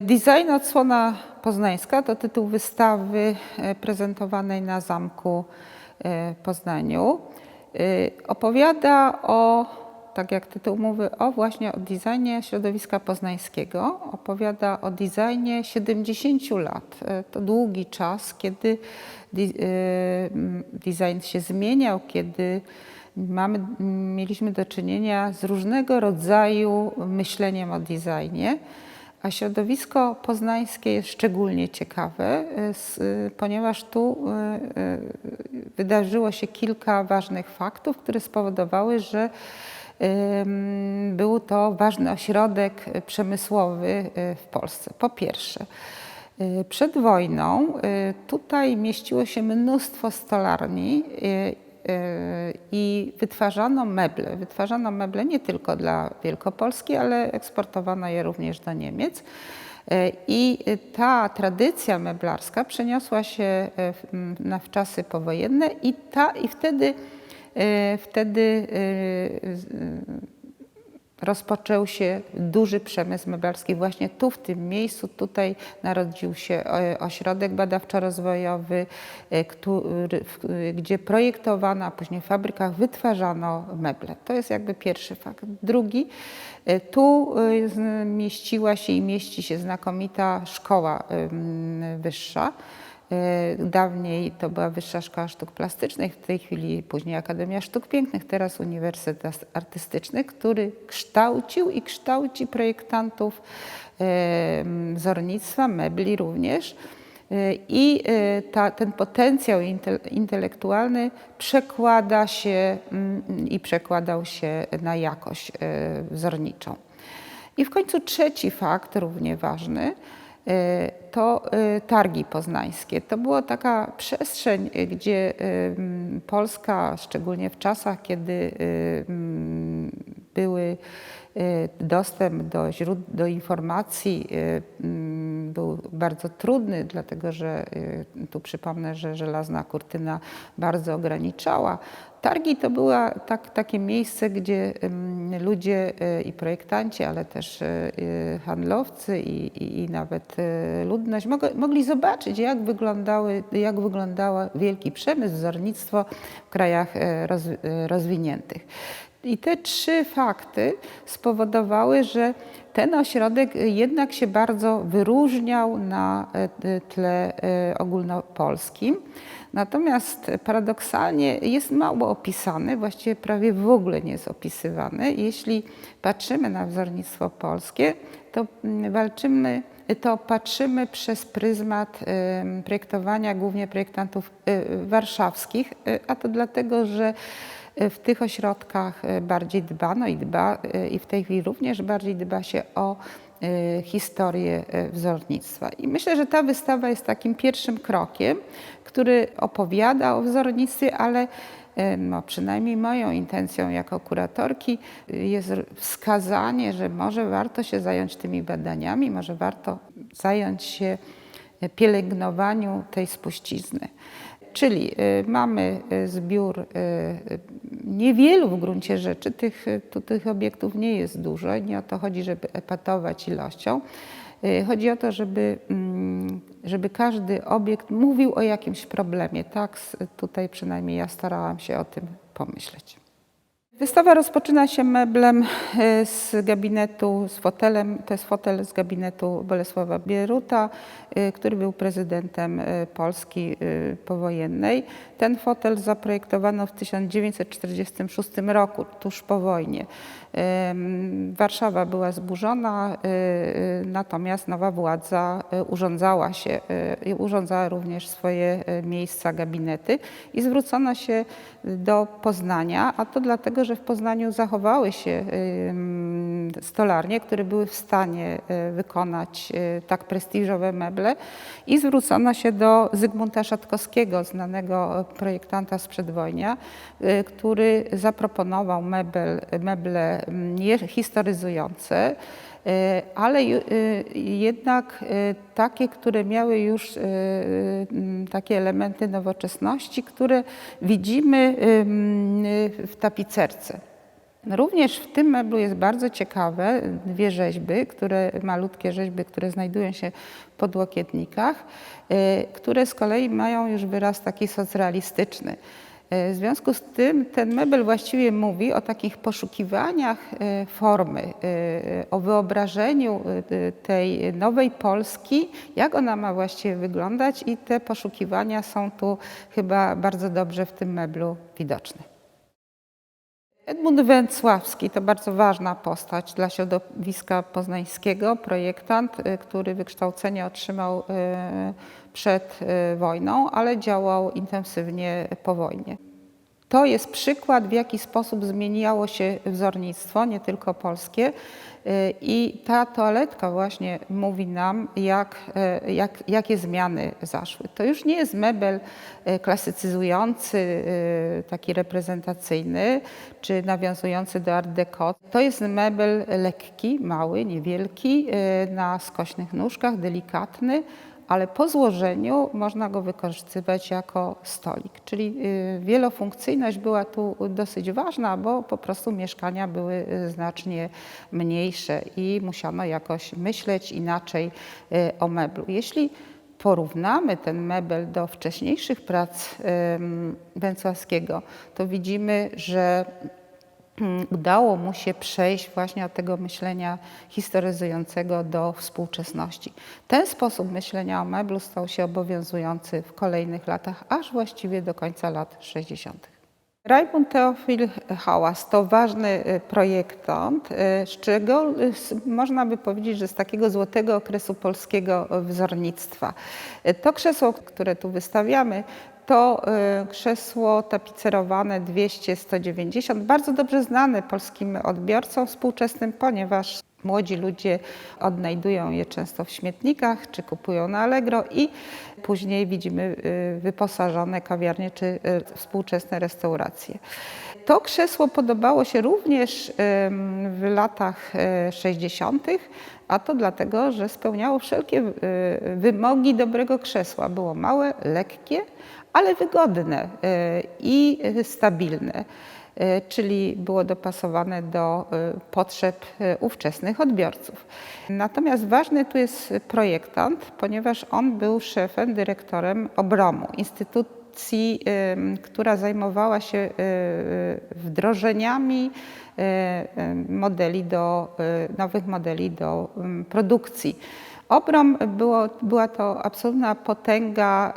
Design Odsłona Poznańska to tytuł wystawy e, prezentowanej na Zamku e, w Poznaniu. E, Opowiada o, tak jak tytuł mówi, o właśnie o designie środowiska poznańskiego. Opowiada o designie 70 lat. To długi czas, kiedy design się zmieniał, kiedy mamy, mieliśmy do czynienia z różnego rodzaju myśleniem o designie. A środowisko poznańskie jest szczególnie ciekawe, y, y, ponieważ tu y, wydarzyło się kilka ważnych faktów, które spowodowały, że był to ważny ośrodek przemysłowy w Polsce. Po pierwsze, przed wojną tutaj mieściło się mnóstwo stolarni i wytwarzano meble. Wytwarzano meble nie tylko dla Wielkopolski, ale eksportowano je również do Niemiec. Y, I ta tradycja meblarska przeniosła się y, m, na czasy powojenne i, ta, i wtedy, wtedy rozpoczął się duży przemysł meblarski właśnie tu, w tym miejscu. Tutaj narodził się e, ośrodek badawczo-rozwojowy, e, gdzie projektowano, a później w fabrykach wytwarzano meble. To jest jakby pierwszy fakt. Drugi, e, tu mieściła się i mieści się znakomita szkoła wyższa. E, Dawniej to była Wyższa Szkoła Sztuk Plastycznych, w tej chwili później Akademia Sztuk Pięknych, teraz Uniwersytet Artystyczny, który kształcił i kształci projektantów wzornictwa, mebli również. E, I ta, ten potencjał inte- intelektualny przekłada się mm, i przekładał się na jakość wzorniczą. I w końcu trzeci fakt, równie ważny, to e, targi poznańskie. To była taka przestrzeń, e, gdzie e, Polska, szczególnie w czasach, kiedy e, były e, dostęp do do informacji e, był bardzo trudny, dlatego że e, tu przypomnę, że żelazna kurtyna bardzo ograniczała. Targi to była tak, takie miejsce, gdzie ludzie e, i projektanci, ale też e, e, handlowcy i, i, i nawet ludność mogli, zobaczyć, jak, wyglądały, jak wyglądała wielki przemysł, wzornictwo w krajach roz, rozwiniętych. I te trzy fakty spowodowały, że ten ośrodek jednak się bardzo wyróżniał na tle ogólnopolskim. Natomiast paradoksalnie jest mało opisany, właściwie prawie w ogóle nie jest opisywany. Jeśli patrzymy na wzornictwo polskie, to mm, walczymy, to patrzymy przez pryzmat projektowania głównie projektantów e, warszawskich, e, a to dlatego, że e, w tych ośrodkach bardziej dbano i dba i w tej chwili również bardziej dba się o historię e, wzornictwa. I myślę, że ta wystawa jest takim pierwszym krokiem, który opowiada o wzornictwie, ale no, przynajmniej moją intencją jako kuratorki e, jest wskazanie, że może warto się zająć tymi badaniami, może warto zająć się e, pielęgnowaniu tej spuścizny. Czyli y, mamy y, zbiór y, niewielu w gruncie rzeczy, tych, tu, tych obiektów nie jest dużo, nie o to chodzi, żeby epatować ilością. Chodzi o to, żeby, mm, żeby każdy obiekt mówił o jakimś problemie. Tak, tutaj przynajmniej ja starałam się o tym pomyśleć. Wystawa rozpoczyna się meblem e, z gabinetu, z fotelem. To jest fotel z gabinetu Bolesława Bieruta, e, który był prezydentem e, Polski powojennej. Ten fotel zaprojektowano w 1946 roku, tuż po wojnie. Warszawa była zburzona, natomiast nowa władza urządzała się i urządzała również swoje miejsca, gabinety i zwrócono się do Poznania, a to dlatego, że w Poznaniu zachowały się stolarnie, które były w stanie e, wykonać e, tak prestiżowe meble i zwrócono się do Zygmunta Szatkowskiego, znanego projektanta z przedwojnia, e, który zaproponował mebel, meble mm, historyzujące, ale ju- e, jednak e, takie, które miały już e, takie elementy nowoczesności, które widzimy w tapicerce. Również w tym meblu jest bardzo ciekawe dwie rzeźby, które, malutkie rzeźby, które znajdują się w podłokietnikach, które z kolei mają już wyraz taki socrealistyczny. Y, W związku z tym ten mebel właściwie mówi o takich poszukiwaniach y, formy, y, o wyobrażeniu tej nowej Polski, jak ona ma właściwie wyglądać i te poszukiwania są tu chyba bardzo dobrze w tym meblu widoczne. Edmund Węcławski to bardzo ważna postać dla środowiska poznańskiego, projektant, y, który wykształcenie otrzymał y, przed y, wojną, ale działał intensywnie po wojnie. To jest przykład, w jaki sposób zmieniało się wzornictwo, nie tylko polskie. Y, I ta toaletka właśnie mówi nam, jak, y, jak, jakie zmiany zaszły. To już nie jest mebel y, klasycyzujący, taki reprezentacyjny, czy nawiązujący do art deco. To jest mebel lekki, mały, niewielki, na skośnych nóżkach, delikatny, ale po złożeniu można go wykorzystywać jako stolik. Czyli y, wielofunkcyjność była tu dosyć ważna, bo po prostu mieszkania były y, znacznie mniejsze i musiano jakoś myśleć inaczej y, o meblu. Jeśli porównamy ten mebel do wcześniejszych prac Węcławskiego, to widzimy, że udało mu się przejść właśnie od tego myślenia historyzującego do współczesności. Ten sposób myślenia o meblu stał się obowiązujący w kolejnych latach, aż właściwie do końca lat 60. Rajmund Teofil Hałas to ważny y, projektant, y, z czego y, można by powiedzieć, że z takiego złotego okresu polskiego wzornictwa. To krzesło, które tu wystawiamy, to y, krzesło tapicerowane 200-190, bardzo dobrze znane polskim odbiorcom współczesnym, ponieważ młodzi ludzie odnajdują je często w śmietnikach czy kupują na Allegro i później widzimy y, wyposażone kawiarnie czy y, współczesne restauracje. To krzesło podobało się również w latach y, 60., a to dlatego, że spełniało wszelkie wymogi dobrego krzesła. Było małe, lekkie, ale wygodne y, i stabilne, y, czyli było dopasowane do y, potrzeb ówczesnych odbiorców. Natomiast ważny tu jest projektant, ponieważ on był szefem, dyrektorem Obramu, instytucji, która zajmowała się wdrożeniami modeli do, nowych modeli do produkcji. Obrom było, była to absolutna potęga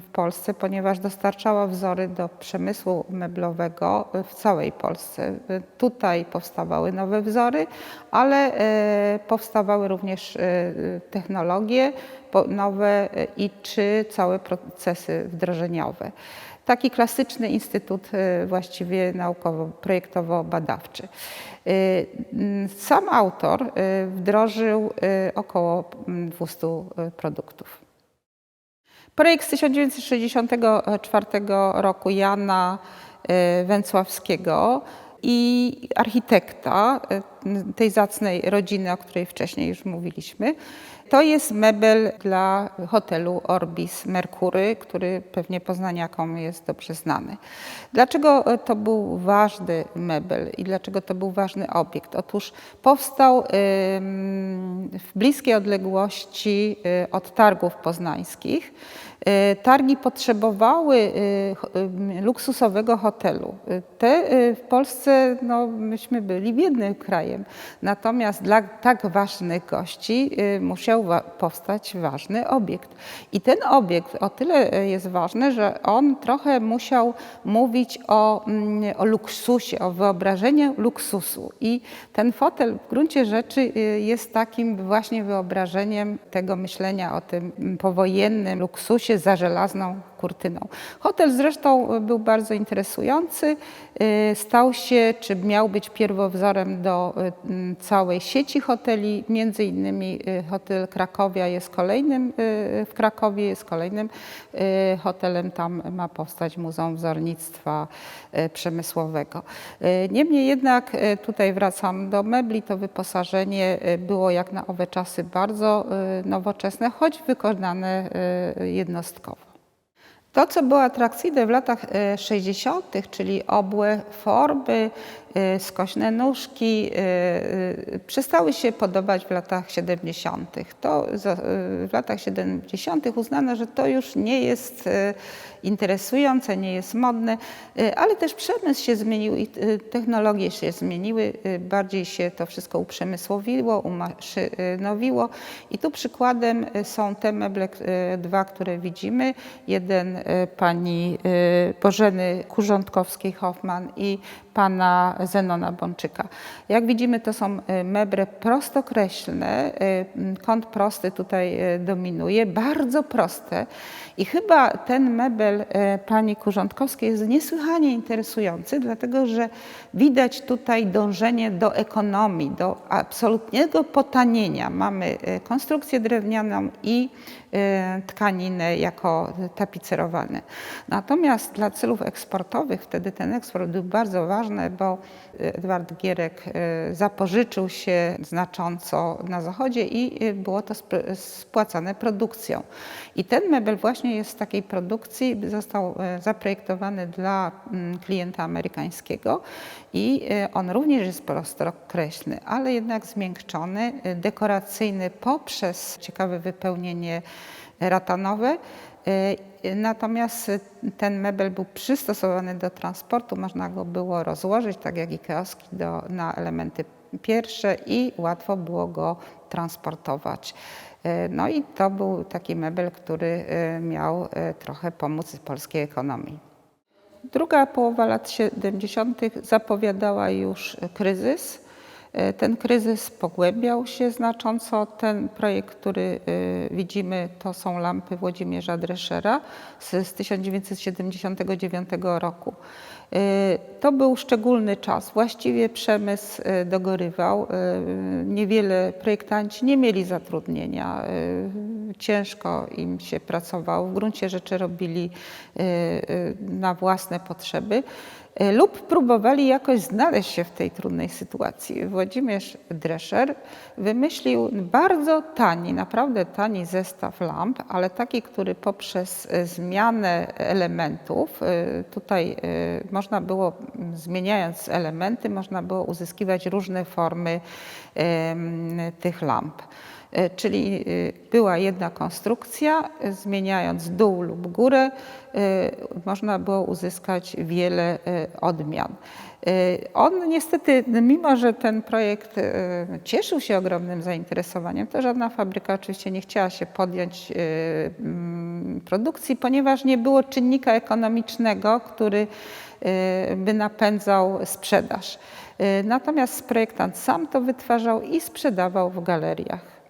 w Polsce, ponieważ dostarczała wzory do przemysłu meblowego w całej Polsce. Tutaj powstawały nowe wzory, ale y, powstawały również y, technologie nowe y, i czy całe procesy wdrożeniowe. Taki klasyczny instytut właściwie naukowo-projektowo-badawczy. Sam autor wdrożył około mm, 200 y, produktów. Projekt z 1964 roku Jana y, Węcławskiego i architekta y, tej zacnej rodziny, o której wcześniej już mówiliśmy. To jest mebel dla hotelu Orbis Merkury, który pewnie poznaniakom jest dobrze znany. Dlaczego to był ważny mebel i dlaczego to był ważny obiekt? Otóż powstał w bliskiej odległości y, od targów poznańskich. Y, Targi potrzebowały y, luksusowego hotelu. Te w Polsce, no, myśmy byli biednym krajem. Natomiast dla tak ważnych gości y, musiał powstać ważny obiekt. I ten obiekt o tyle y, jest ważny, że on trochę musiał mówić o, mm, o luksusie, o wyobrażeniu luksusu. I ten fotel w gruncie rzeczy y, jest takim właśnie wyobrażeniem tego myślenia o tym powojennym luksusie za żelazną kurtyną. Hotel zresztą był bardzo interesujący. Y, Stał się, czy miał być pierwowzorem do mm, całej sieci hoteli. Między innymi hotel Krakowia jest kolejnym, w Krakowie jest kolejnym hotelem. Tam ma powstać Muzeum Wzornictwa Przemysłowego. Niemniej jednak tutaj wracam do mebli. To wyposażenie było jak na owe czasy bardzo nowoczesne, choć wykonane jednostkowo. To, co było atrakcyjne w latach e, 60., czyli obłe formy, skośne nóżki y, y, przestały się podobać w latach 70. To y, w latach 70. uznano, że to już nie jest y, interesujące, nie jest modne, y, ale też przemysł się zmienił i y, technologie się zmieniły, y, bardziej się to wszystko uprzemysłowiło, umaszynowiło i tu przykładem y, są te meble, y, dwa, które widzimy. Jeden y, pani y, Bożeny Kurzątkowskiej-Hoffman i pana Zenona Bączyka. Jak widzimy, to są y, meble prostokreślne, y, kąt prosty tutaj y, dominuje, bardzo proste i chyba ten mebel pani Kurzątkowskiej jest niesłychanie interesujący, dlatego że widać tutaj dążenie do ekonomii, do absolutnego potanienia. Mamy konstrukcję drewnianą i tkaninę jako tapicerowane. Natomiast dla celów eksportowych wtedy ten eksport był bardzo ważny, bo Edward Gierek y, zapożyczył się znacząco na zachodzie i y, było to sp- spłacane produkcją. I ten mebel właśnie jest z takiej produkcji, został y, zaprojektowany dla mm, klienta amerykańskiego i on również jest prostokreślny, ale jednak zmiękczony, dekoracyjny poprzez ciekawe wypełnienie ratanowe. Y, Natomiast y, ten mebel był przystosowany do transportu, można go było rozłożyć, tak jak i kioski, do, na elementy pierwsze i łatwo było go transportować. Y, No i to był taki mebel, który miał trochę pomóc polskiej ekonomii. Druga połowa lat 70. zapowiadała już kryzys. E, Ten kryzys pogłębiał się znacząco. Ten projekt, który e, widzimy, to są lampy Włodzimierza Dreschera z, z 1979 roku. E, To był szczególny czas. Właściwie przemysł dogorywał. Niewiele projektanci nie mieli zatrudnienia. Ciężko im się pracowało. W gruncie rzeczy robili na własne potrzeby lub próbowali jakoś znaleźć się w tej trudnej sytuacji. Włodzimierz Drescher wymyślił bardzo tani, naprawdę tani zestaw lamp, ale taki, który poprzez e, zmianę elementów, e, tutaj można było, m, zmieniając elementy, można było uzyskiwać różne formy tych lamp. E, Czyli y, była jedna konstrukcja, e, zmieniając dół lub górę, e, można było uzyskać wiele e, odmian. E, On niestety, mimo że ten projekt e, cieszył się ogromnym zainteresowaniem, to żadna fabryka oczywiście nie chciała się podjąć e, mm, produkcji, ponieważ nie było czynnika ekonomicznego, który e, by napędzał sprzedaż. E, Natomiast projektant sam to wytwarzał i sprzedawał w galeriach.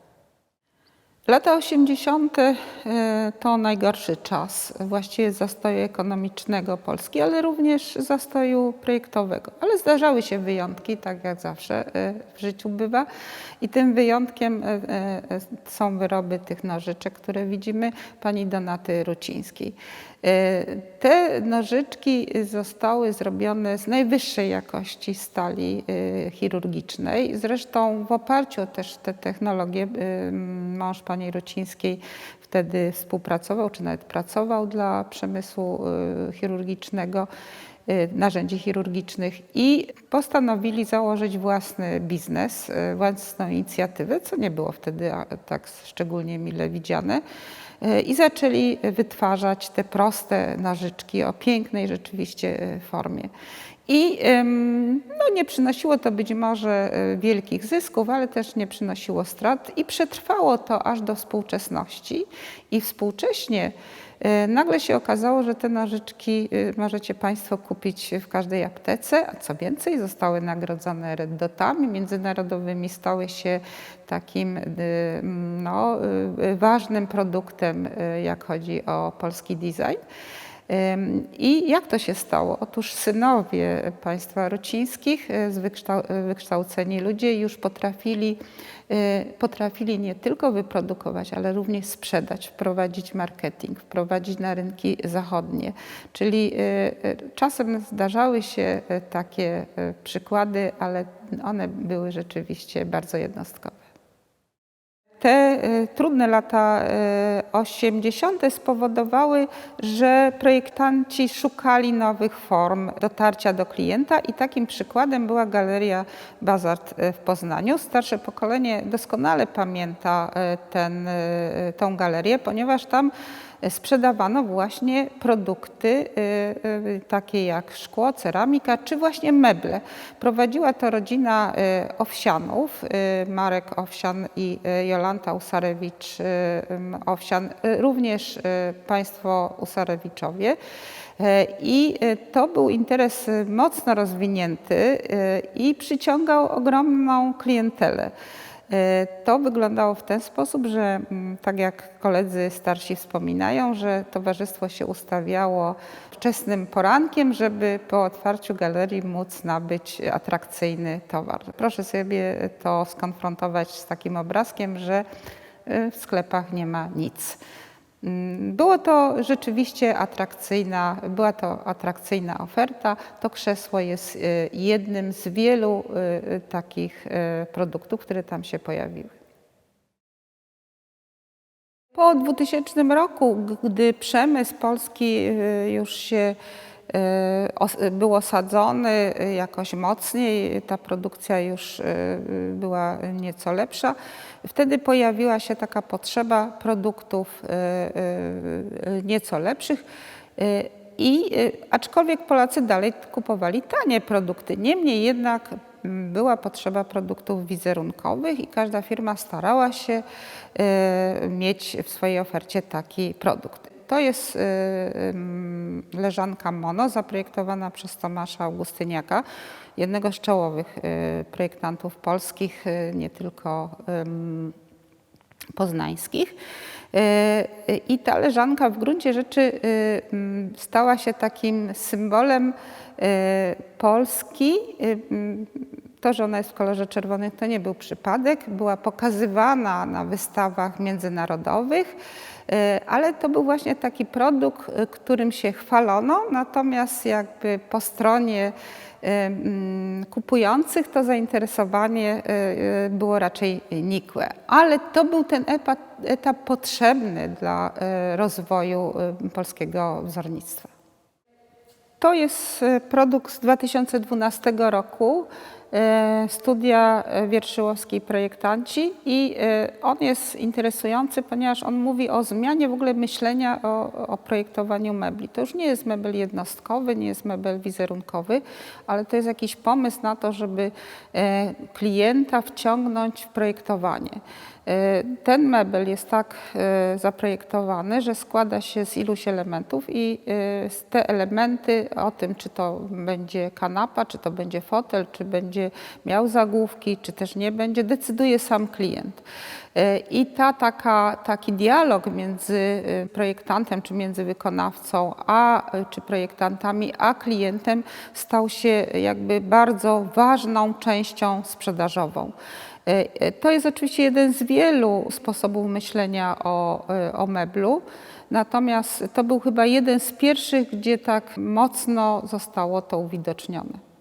Lata 80. e, to najgorszy czas właściwie zastoju ekonomicznego Polski, ale również zastoju projektowego. Ale zdarzały się wyjątki, tak jak zawsze e, w życiu bywa. I tym wyjątkiem e, są wyroby tych nożyczek, które widzimy pani Donaty Rucińskiej. E, Te nożyczki zostały zrobione z najwyższej jakości stali e, chirurgicznej. Zresztą w oparciu o też te technologie e, mąż pani Rucińskiej wtedy współpracował, czy nawet pracował dla przemysłu chirurgicznego narzędzi chirurgicznych i postanowili założyć własny biznes, własną inicjatywę, co nie było wtedy tak szczególnie mile widziane. E, I zaczęli wytwarzać te proste nożyczki o pięknej rzeczywiście e, formie. I no, nie przynosiło to być może e, wielkich zysków, ale też nie przynosiło strat i przetrwało to aż do współczesności. I współcześnie nagle się okazało, że te nożyczki e, możecie Państwo kupić w każdej aptece, a co więcej, zostały nagrodzone red dotami międzynarodowymi, stały się takim e, no, e, ważnym produktem, e, jak chodzi o polski design. I jak to się stało? Otóż synowie państwa Rucińskich, e, e, wykształceni ludzie już potrafili, e, potrafili nie tylko wyprodukować, ale również sprzedać, wprowadzić marketing, wprowadzić na rynki zachodnie. Czyli czasem zdarzały się takie przykłady, ale one były rzeczywiście bardzo jednostkowe. Te e, trudne lata e, 80. spowodowały, że projektanci szukali nowych form dotarcia do klienta i takim przykładem była Galeria Bazart e, w Poznaniu. Starsze pokolenie doskonale pamięta e, ten, e, tą galerię, ponieważ tam sprzedawano właśnie produkty y, y, takie jak szkło, ceramika czy właśnie meble. Prowadziła to rodzina y, Owsianów, Marek Owsian i Jolanta Usarewicz Owsian, również państwo Usarewiczowie. I to był interes mocno rozwinięty i przyciągał ogromną klientelę. E, To wyglądało w ten sposób, że mm, tak jak koledzy starsi wspominają, że towarzystwo się ustawiało wczesnym porankiem, żeby po otwarciu galerii móc nabyć atrakcyjny towar. Proszę sobie to skonfrontować z takim obrazkiem, że y, w sklepach nie ma nic. Mm, Było to rzeczywiście atrakcyjna, była to atrakcyjna oferta. To krzesło jest y, jednym z wielu y, y, takich produktów, które tam się pojawiły. Po 2000 roku, gdy przemysł polski już się był osadzony y, jakoś mocniej, ta produkcja już y, y, była nieco lepsza, wtedy pojawiła się taka potrzeba produktów y, y, y, nieco lepszych. y, I y, aczkolwiek Polacy dalej kupowali tanie produkty, niemniej jednak m, była potrzeba produktów wizerunkowych i każda firma starała się y, mieć w swojej ofercie taki produkt. To jest y, ym, leżanka mono zaprojektowana przez Tomasza Augustyniaka, jednego z czołowych y, projektantów polskich, y, nie tylko poznańskich. Y, I ta leżanka w gruncie rzeczy y, mm, stała się takim symbolem y, Polski. Y, mm, To, że ona jest w kolorze czerwonym, to nie był przypadek. Była pokazywana na wystawach międzynarodowych, y, ale to był właśnie taki produkt, y, którym się chwalono, natomiast jakby po stronie y, mm, kupujących to zainteresowanie y, y, było raczej nikłe. Ale to był ten etap, etap potrzebny dla y, rozwoju y, polskiego wzornictwa. To jest produkt z 2012 roku, studia e, Wierszyłowskiej Projektanci i e, on jest interesujący, ponieważ on mówi o zmianie w ogóle myślenia o, o projektowaniu mebli. To już nie jest mebel jednostkowy, nie jest mebel wizerunkowy, ale to jest jakiś pomysł na to, żeby e, klienta wciągnąć w projektowanie. E, Ten mebel jest tak e, zaprojektowany, że składa się z iluś elementów i e, te elementy o tym, czy to będzie kanapa, czy to będzie fotel, czy będzie miał zagłówki, czy też nie będzie, decyduje sam klient. E, I ta taka, taki dialog między e, projektantem, czy między wykonawcą, a, e, czy projektantami, a klientem stał się jakby bardzo ważną częścią sprzedażową. To jest oczywiście jeden z wielu sposobów myślenia o, o meblu, natomiast to był chyba jeden z pierwszych, gdzie tak mocno zostało to uwidocznione.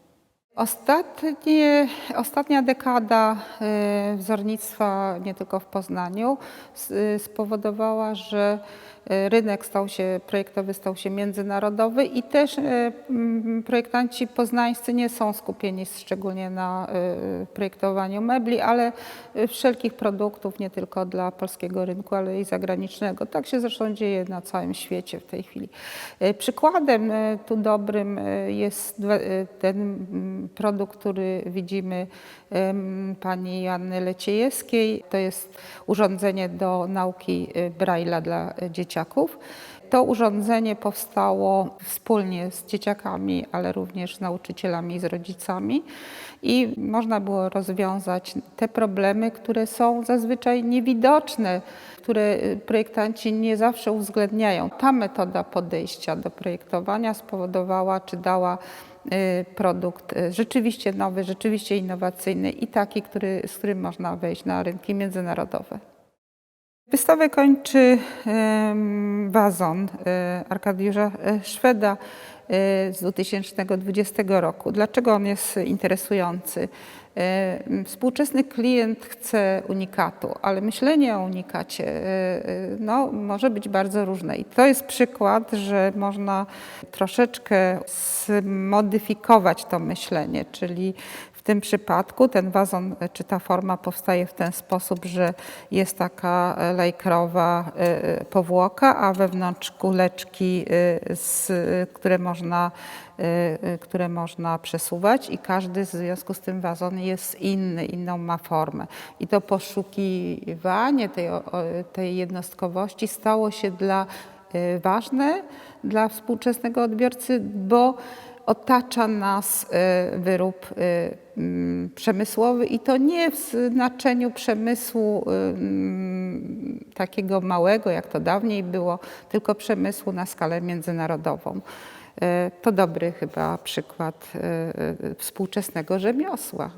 Ostatnie, ostatnia dekada e, wzornictwa, nie tylko w Poznaniu, e, spowodowała, że rynek stał się, projektowy stał się międzynarodowy i też e, projektanci poznańscy nie są skupieni szczególnie na e, projektowaniu mebli, ale e, wszelkich produktów, nie tylko dla polskiego rynku, ale i zagranicznego. Tak się zresztą dzieje na całym świecie w tej chwili. Przykładem tu dobrym jest ten produkt, który widzimy pani Joanny Leciejewskiej. To jest urządzenie do nauki Braille'a dla e, dzieciaków. To urządzenie powstało wspólnie z dzieciakami, ale również z nauczycielami i z rodzicami i można było rozwiązać te problemy, które są zazwyczaj niewidoczne, które y, projektanci nie zawsze uwzględniają. Ta metoda podejścia do projektowania spowodowała czy dała y, produkt y, rzeczywiście nowy, rzeczywiście innowacyjny i taki, który, z którym można wejść na rynki międzynarodowe. Wystawę kończy wazon e, Arkadiusza e, Szweda e, z 2020 roku. Dlaczego on jest interesujący? Współczesny klient chce unikatu, ale myślenie o unikacie no, może być bardzo różne. I to jest przykład, że można troszeczkę zmodyfikować to myślenie, czyli w tym przypadku ten wazon e, czy ta forma powstaje w ten sposób, że jest taka e, lejkrowa e, powłoka, a wewnątrz kuleczki, które, można, które można przesuwać i każdy w związku z tym wazon jest inny, inną ma formę. I to poszukiwanie tej, tej jednostkowości stało się dla ważne dla współczesnego odbiorcy, bo otacza nas e, wyrób e, mm, przemysłowy i to nie w znaczeniu przemysłu e, mm, takiego małego, jak to dawniej było, tylko przemysłu na skalę międzynarodową. To dobry chyba przykład współczesnego rzemiosła.